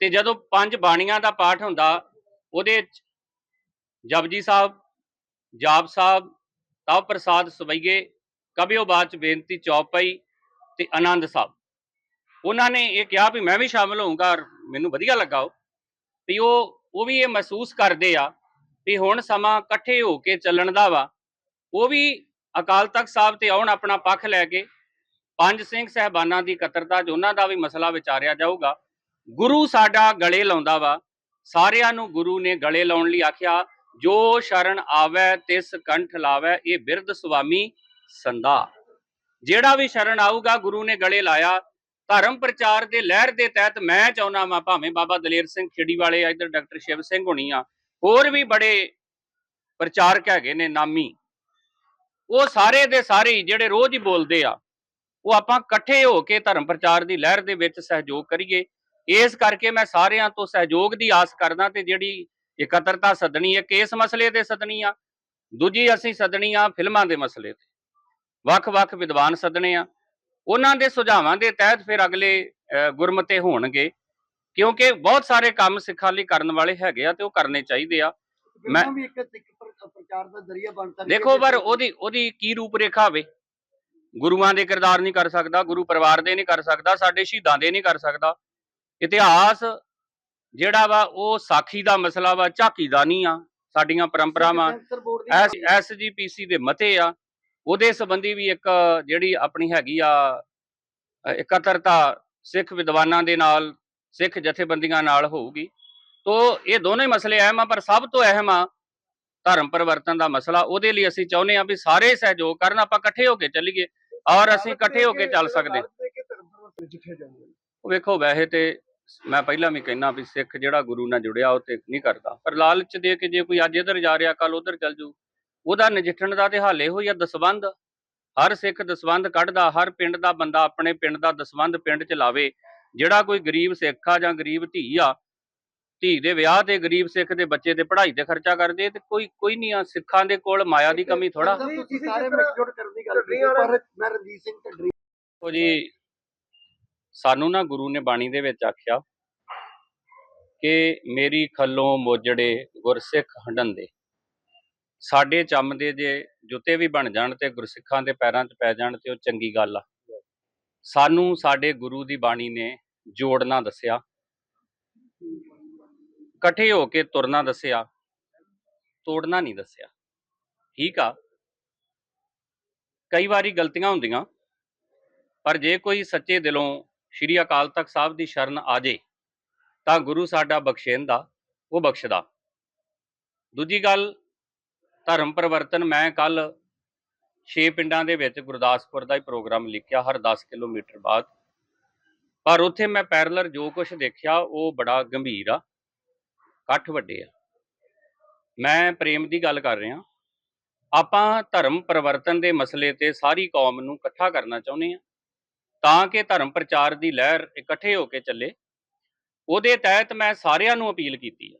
ਤੇ ਜਦੋਂ ਪੰਜ ਬਾਣੀਆਂ ਦਾ ਪਾਠ ਹੁੰਦਾ, ਉਹਦੇ ਚ ਜਪਜੀ ਸਾਹਿਬ, ਜਾਪ ਸਾਹਿਬ ਤਵ ਪ੍ਰਸਾਦ ਸਵਈਏ, ਕਬਿਓ ਬਾਚ ਬੇਨਤੀ ਚੌਪਈ ਤੇ ਆਨੰਦ ਸਾਹਿਬ। ਉਹਨਾਂ ਨੇ ਇਹ ਕਿਹਾ ਵੀ ਮੈਂ ਵੀ ਸ਼ਾਮਲ ਹੋਊਂਗਾ ਮੈਨੂੰ ਵਧੀਆ ਲੱਗਾ ਉਹ। ਵੀ ਉਹ ਉਹ ਵੀ ਇਹ ਮਹਿਸੂਸ ਕਰਦੇ ਆ ਵੀ ਹੁਣ ਸਮਾਂ ਇਕੱਠੇ ਹੋ ਕੇ ਚੱਲਣ ਦਾ ਵਾ। ਉਹ ਵੀ ਅਕਾਲ ਤਖਤ ਸਾਹਿਬ ਤੇ ਆਉਣ ਆਪਣਾ ਪੱਖ ਲੈ ਕੇ, ਪੰਜ ਸਿੰਘ ਸਹਿਬਾਨਾਂ ਦੀ ਇਕੱਤਰਤਾ 'ਚ ਉਹਨਾਂ ਦਾ ਵੀ ਮਸਲਾ ਵਿਚਾਰਿਆ ਜਾਊਗਾ। ਗੁਰੂ ਸਾਡਾ ਗਲੇ ਲਾਉਂਦਾ ਵਾ। ਸਾਰਿਆਂ ਨੂੰ ਗੁਰੂ ਨੇ ਗਲੇ ਲਾਉਣ ਲਈ ਆਖਿਆ, ਜੋ ਸ਼ਰਨ ਆਵੈ, ਤਿਸ ਕੰਠ ਲਾਵੈ, ਇਹ ਬਿਰਧ ਸੁਆਮੀ ਸੰਦਾ ਜਿਹੜਾ ਵੀ ਸ਼ਰਨ ਆਊਗਾ, ਗੁਰੂ ਨੇ ਗਲੇ ਲਾਇਆ। ਧਰਮ ਪ੍ਰਚਾਰ ਦੇ ਲਹਿਰ ਦੇ ਤਹਿਤ ਮੈਂ ਚਾਹੁੰਦਾ ਵਾਂ, ਭਾਵੇਂ ਬਾਬਾ ਦਲੇਰ ਸਿੰਘ ਖੇੜੀ ਵਾਲੇ ਆ, ਇੱਧਰ ਡਾਕਟਰ ਸ਼ਿਵ ਸਿੰਘ ਹੋਣੀ ਆ, ਹੋਰ ਵੀ ਬੜੇ ਪ੍ਰਚਾਰਕ ਹੈਗੇ ਨੇ, ਨਾਮੀ। ਉਹ ਸਾਰੇ ਦੇ ਸਾਰੇ ਜਿਹੜੇ ਰੋਜ਼ ਹੀ ਬੋਲਦੇ ਆ, ਉਹ ਆਪਾਂ ਇਕੱਠੇ ਹੋ ਕੇ ਧਰਮ ਪ੍ਰਚਾਰ ਦੀ ਲਹਿਰ ਦੇ ਵਿੱਚ ਸਹਿਯੋਗ ਕਰੀਏ। ਇਸ ਕਰਕੇ ਮੈਂ ਸਾਰਿਆਂ ਤੋਂ ਸਹਿਯੋਗ ਦੀ ਆਸ ਕਰਦਾ ਤੇ ਜਿਹੜੀ ਇਕੱਤਰਤਾ ਸੱਦਣੀ ਹੈ ਕਿਸ ਮਸਲੇ ਤੇ ਸੱਦਣੀ ਆ ਦੂਜੀ ਅਸੀਂ ਸੱਦਣੀ ਆ ਫਿਲਮਾਂ ਦੇ ਮਸਲੇ ਤੇ। ਵੱਖ-ਵੱਖ ਵਿਦਵਾਨ ਸੱਦਣੇ ਆ। ਉਹਨਾਂ ਦੇ ਸੁਝਾਵਾਂ ਦੇ ਤਹਿਤ ਫਿਰ ਅਗਲੇ ਗੁਰਮਤੇ ਹੋਣਗੇ ਕਿਉਂਕਿ ਬਹੁਤ ਸਾਰੇ ਕੰਮ ਸਿੱਖਾਂ ਲਈ ਕਰਨ ਵਾਲੇ ਹੈਗੇ ਆ ਤੇ ਉਹ ਕਰਨੇ ਚਾਹੀਦੇ ਆ। ਮੈਂ- ਵੀ ਇੱਕ ਪ੍ਰਚਾਰ ਦਾ ਜ਼ਰੀਆ ਦੇਖੋ ਪਰ ਉਹਦੀ ਉਹਦੀ ਕੀ ਰੂਪ ਰੇਖਾ ਹੋਵੇ? ਗੁਰੂਆਂ ਦੇ ਕਿਰਦਾਰ ਨਹੀਂ ਕਰ ਸਕਦਾ ਗੁਰੂ ਪਰਿਵਾਰ ਦੇ ਨਹੀਂ ਕਰ ਸਕਦਾ ਸਾਡੇ ਸ਼ਹੀਦਾਂ ਦੇ ਨਹੀਂ ਕਰ ਸਕਦਾ। ਇਤਿਹਾਸ ਜਿਹੜਾ ਵਾ ਉਹ ਸਾਖੀ ਦਾ ਮਸਲਾ ਵਾ ਝਾਕੀ ਦਾ ਨਹੀਂ ਆ ਸਾਡੀਆਂ ਪਰੰਪਰਾਵਾਂ ਐਸਜੀਪੀਸੀ ਦੇ ਮਤੇ ਆ ਉਹਦੇ ਸੰਬੰਧੀ ਵੀ ਇੱਕ ਜਿਹੜੀ ਆਪਣੀ ਹੈਗੀ ਆ ਇਕੱਤਰਤਾ ਸਿੱਖ ਵਿਦਵਾਨਾਂ ਦੇ ਨਾਲ ਸਿੱਖ ਜਥੇਬੰਦੀਆਂ ਨਾਲ ਹੋਊਗੀ। ਤੋ ਇਹ ਦੋਨੋਂ ਮਸਲੇ ਅਹਿਮ ਆ ਪਰ ਸਭ ਤੋਂ ਅਹਿਮ ਆ ਧਰਮ ਪਰਿਵਰਤਨ ਦਾ ਮਸਲਾ। ਉਹਦੇ ਲਈ ਅਸੀਂ ਚਾਹੁੰਦੇ ਆ ਵੀ ਸਾਰੇ ਸਹਿਯੋਗ ਕਰਨ ਆਪਾਂ ਇਕੱਠੇ ਹੋ ਕੇ ਚੱਲੀਏ ਔਰ ਅਸੀਂ ਇਕੱਠੇ ਹੋ ਕੇ ਚੱਲ ਸਕਦੇ। ਉਹ ਵੇਖੋ ਵੈਸੇ ਤੇ ਮੈਂ ਪਹਿਲਾਂ ਵੀ ਕਹਿਣਾ ਵੀ ਸਿੱਖ ਜਿਹੜਾ ਗੁਰੂ ਨਾਲ ਜੁੜਿਆ ਉਹ ਤੇ ਨਹੀਂ ਕਰਦਾ। ਪਰ ਲਾਲਚ ਦੇ ਕੇ ਜੇ ਕੋਈ ਅੱਜ ਇੱਧਰ ਜਾ ਰਿਹਾ ਕੱਲ ਉੱਧਰ ਚੱਲ ਜੂ ਉਹਦਾ ਨਜਿੱਠਣ ਦਾ ਤੇ ਹਾਲੇ ਹੋਈ ਆ ਦਸਵੰਧ ਹਰ ਸਿੱਖ ਦਸਵੰਧ ਕੱਢਦਾ ਹਰ ਪਿੰਡ ਦਾ ਬੰਦਾ ਆਪਣੇ ਪਿੰਡ ਦਾ ਦਸਵੰਧ ਪਿੰਡ 'ਚ ਲਾਵੇ। ਜਿਹੜਾ ਕੋਈ ਗਰੀਬ ਸਿੱਖ ਆ ਜਾਂ ਗਰੀਬ ਧੀ ਆ ਧੀ ਦੇ ਵਿਆਹ ਤੇ ਗਰੀਬ ਸਿੱਖ ਦੇ ਬੱਚੇ ਦੇ ਪੜ੍ਹਾਈ ਤੇ ਖਰਚਾ ਕਰਦੇ ਤੇ ਕੋਈ ਕੋਈ ਨਹੀਂ ਆ। ਸਿੱਖਾਂ ਦੇ ਕੋਲ ਮਾਇਆ ਦੀ ਕਮੀ ਥੋੜਾ ਤੁਸੀਂ ਸਾਰੇ ਮਿਲਜੁਲ ਕਰਨ ਦੀ ਗੱਲ ਕੀਤੀ ਪਰ ਮੈਂ ਰਣਜੀਤ ਸਿੰਘ ਢੱਡਰੀ ਦੇਖੋ ਜੀ ਸਾਨੂੰ ਨਾ ਗੁਰੂ ਨੇ ਬਾਣੀ ਦੇ ਵਿੱਚ ਆਖਿਆ ਕਿ ਮੇਰੀ ਖੱਲੋਂ ਮੋਜੜੇ ਗੁਰਸਿੱਖ ਹੰਡੰਦੇ ਸਾਡੇ ਚੰਮ ਦੇ ਜੇ ਜੁੱਤੇ ਵੀ ਬਣ ਜਾਣ ਤੇ ਗੁਰਸਿੱਖਾਂ ਦੇ ਪੈਰਾਂ 'ਚ ਪੈ ਜਾਣ ਤੇ ਉਹ ਚੰਗੀ ਗੱਲ ਆ। ਸਾਨੂੰ ਸਾਡੇ ਗੁਰੂ ਦੀ ਬਾਣੀ ਨੇ ਜੋੜਨਾ ਦੱਸਿਆ। ਇਕੱਠੇ ਹੋ ਕੇ ਤੁਰਨਾ ਦੱਸਿਆ। ਤੋੜਨਾ ਨਹੀਂ ਦੱਸਿਆ। ਠੀਕ ਆ। ਕਈ ਵਾਰੀ ਗਲਤੀਆਂ ਹੁੰਦੀਆਂ, ਪਰ ਜੇ ਕੋਈ ਸੱਚੇ ਦਿਲੋਂ ਸ਼੍ਰੀ ਅਕਾਲ ਤਖਤ ਸਾਹਿਬ ਦੀ ਸ਼ਰਨ ਆ ਜੇ, ਤਾਂ ਗੁਰੂ ਸਾਡਾ ਬਖਸ਼ੇਂਦਾ, ਉਹ ਬਖਸ਼ਦਾ। ਦੂਜੀ ਗੱਲ, ਧਰਮ ਪਰਿਵਰਤਨ, ਮੈਂ ਕੱਲ 6 ਪਿੰਡਾਂ ਦੇ ਵਿੱਚ ਗੁਰਦਾਸਪੁਰ ਦਾ ਹੀ ਪ੍ਰੋਗਰਾਮ ਲਿਖਿਆ, ਹਰ 10 ਕਿਲੋਮੀਟਰ ਬਾਅਦ। ਪਰ ਉੱਥੇ ਮੈਂ ਪੈਰਲਰ ਜੋ ਕੁਝ ਦੇਖਿਆ, ਉਹ ਬੜਾ ਗੰਭੀਰ ਆ, ਇਕੱਠ ਵੱਡੇ ਆ। ਮੈਂ ਪ੍ਰੇਮ ਦੀ ਗੱਲ ਕਰ ਰਿਹਾ। ਆਪਾਂ ਧਰਮ ਪਰਿਵਰਤਨ ਦੇ ਮਸਲੇ ਤੇ ਸਾਰੀ ਕੌਮ ਨੂੰ ਇਕੱਠਾ ਕਰਨਾ ਚਾਹੁੰਦੇ ਆ ਤਾਂ ਕਿ ਧਰਮ ਪ੍ਰਚਾਰ ਦੀ ਲਹਿਰ ਇਕੱਠੇ ਹੋ ਕੇ ਚੱਲੇ। ਉਹਦੇ ਤਹਿਤ ਮੈਂ ਸਾਰਿਆਂ ਨੂੰ ਅਪੀਲ ਕੀਤੀ ਹੈ